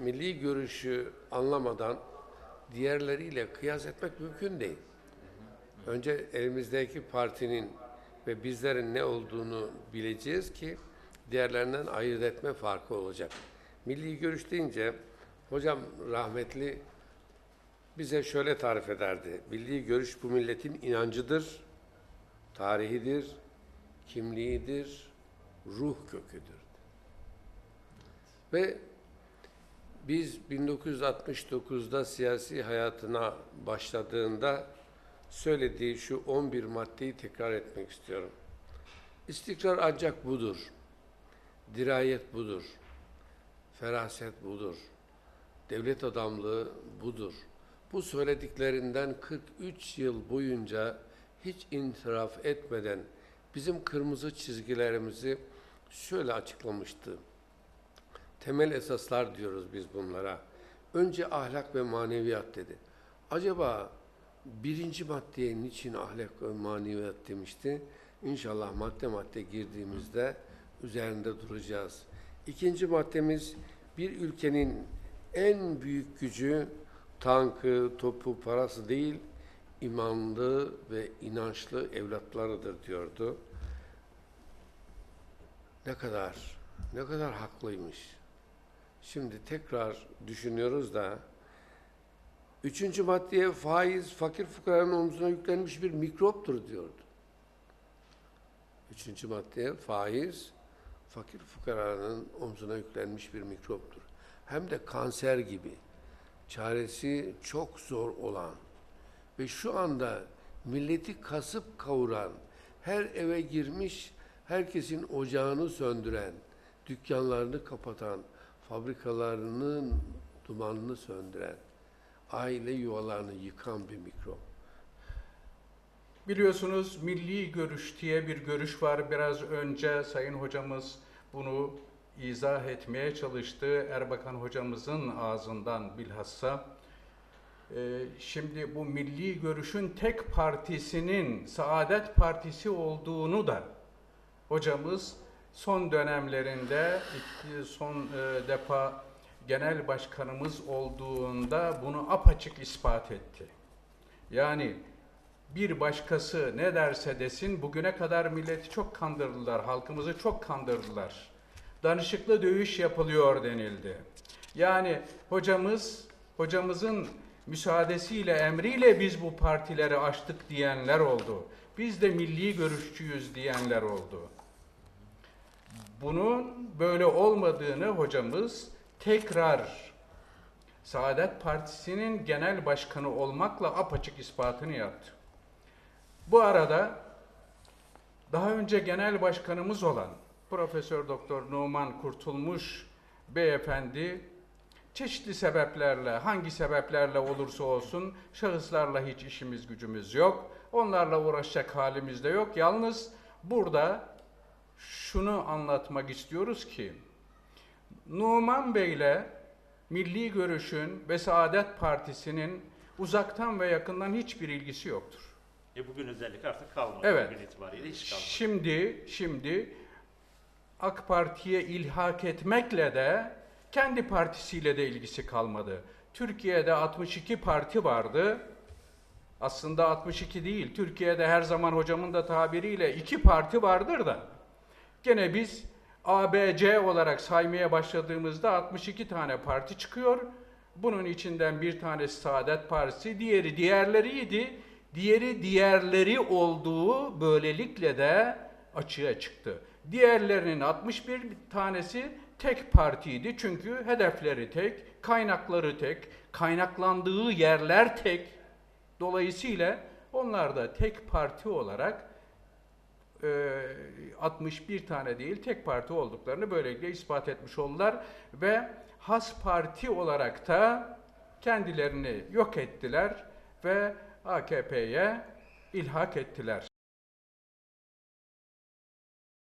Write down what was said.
milli görüşü anlamadan diğerleriyle kıyas etmek mümkün değil. Önce elimizdeki partinin ve bizlerin ne olduğunu bileceğiz ki diğerlerinden ayırt etme farkı olacak. Milli görüş deyince hocam rahmetli bize şöyle tarif ederdi. Milli görüş bu milletin inancıdır, tarihidir, kimliğidir, ruh köküdür. Ve biz 1969'da siyasi hayatına başladığında söylediği şu 11 maddeyi tekrar etmek istiyorum. İstikrar ancak budur. Dirayet budur. Feraset budur. Devlet adamlığı budur. Bu söylediklerinden 43 yıl boyunca hiç intiraf etmeden bizim kırmızı çizgilerimizi şöyle açıklamıştı. Temel esaslar diyoruz biz bunlara. Önce ahlak ve maneviyat dedi. Acaba birinci maddeye niçin ahlak ve maneviyat demişti? İnşallah madde madde girdiğimizde üzerinde duracağız. İkinci maddemiz bir ülkenin en büyük gücü tankı, topu, parası değil, imanlı ve inançlı evlatlarıdır diyordu. Ne kadar, ne kadar haklıymış. Şimdi tekrar düşünüyoruz da üçüncü maddeye faiz fakir fukaranın omzuna yüklenmiş bir mikroptur diyordu. Üçüncü maddeye faiz fakir fukaranın omzuna yüklenmiş bir mikroptur. Hem de kanser gibi çaresi çok zor olan ve şu anda milleti kasıp kavuran, her eve girmiş, herkesin ocağını söndüren, dükkanlarını kapatan, fabrikalarının dumanını söndüren, aile yuvalarını yıkan bir mikrop. Biliyorsunuz milli görüş diye bir görüş var. Biraz önce Sayın Hocamız bunu izah etmeye çalıştı. Erbakan Hocamızın ağzından bilhassa. Ee, şimdi bu milli görüşün tek partisinin Saadet Partisi olduğunu da hocamız son dönemlerinde son e, defa genel başkanımız olduğunda bunu apaçık ispat etti. Yani bir başkası ne derse desin bugüne kadar milleti çok kandırdılar, halkımızı çok kandırdılar. Danışıklı dövüş yapılıyor denildi. Yani hocamız, hocamızın müsaadesiyle, emriyle biz bu partileri açtık diyenler oldu. Biz de milli görüşçüyüz diyenler oldu. Bunun böyle olmadığını hocamız tekrar Saadet Partisi'nin genel başkanı olmakla apaçık ispatını yaptı. Bu arada daha önce genel başkanımız olan Profesör Doktor Numan Kurtulmuş beyefendi çeşitli sebeplerle, hangi sebeplerle olursa olsun şahıslarla hiç işimiz gücümüz yok. Onlarla uğraşacak halimiz de yok. Yalnız burada şunu anlatmak istiyoruz ki Numan Bey'le Milli Görüş'ün ve Saadet Partisi'nin uzaktan ve yakından hiçbir ilgisi yoktur. E bugün özellikle artık kalmadı. Evet. Bugün itibariyle hiç kalmadı. Şimdi şimdi AK Parti'ye ilhak etmekle de kendi partisiyle de ilgisi kalmadı. Türkiye'de 62 parti vardı. Aslında 62 değil. Türkiye'de her zaman hocamın da tabiriyle iki parti vardır da. Gene biz ABC olarak saymaya başladığımızda 62 tane parti çıkıyor. Bunun içinden bir tanesi Saadet Partisi, diğeri diğerleriydi. Diğeri diğerleri olduğu böylelikle de açığa çıktı. Diğerlerinin 61 tanesi tek partiydi çünkü hedefleri tek, kaynakları tek, kaynaklandığı yerler tek. Dolayısıyla onlar da tek parti olarak 61 tane değil tek parti olduklarını böylelikle ispat etmiş oldular ve has parti olarak da kendilerini yok ettiler ve AKP'ye ilhak ettiler.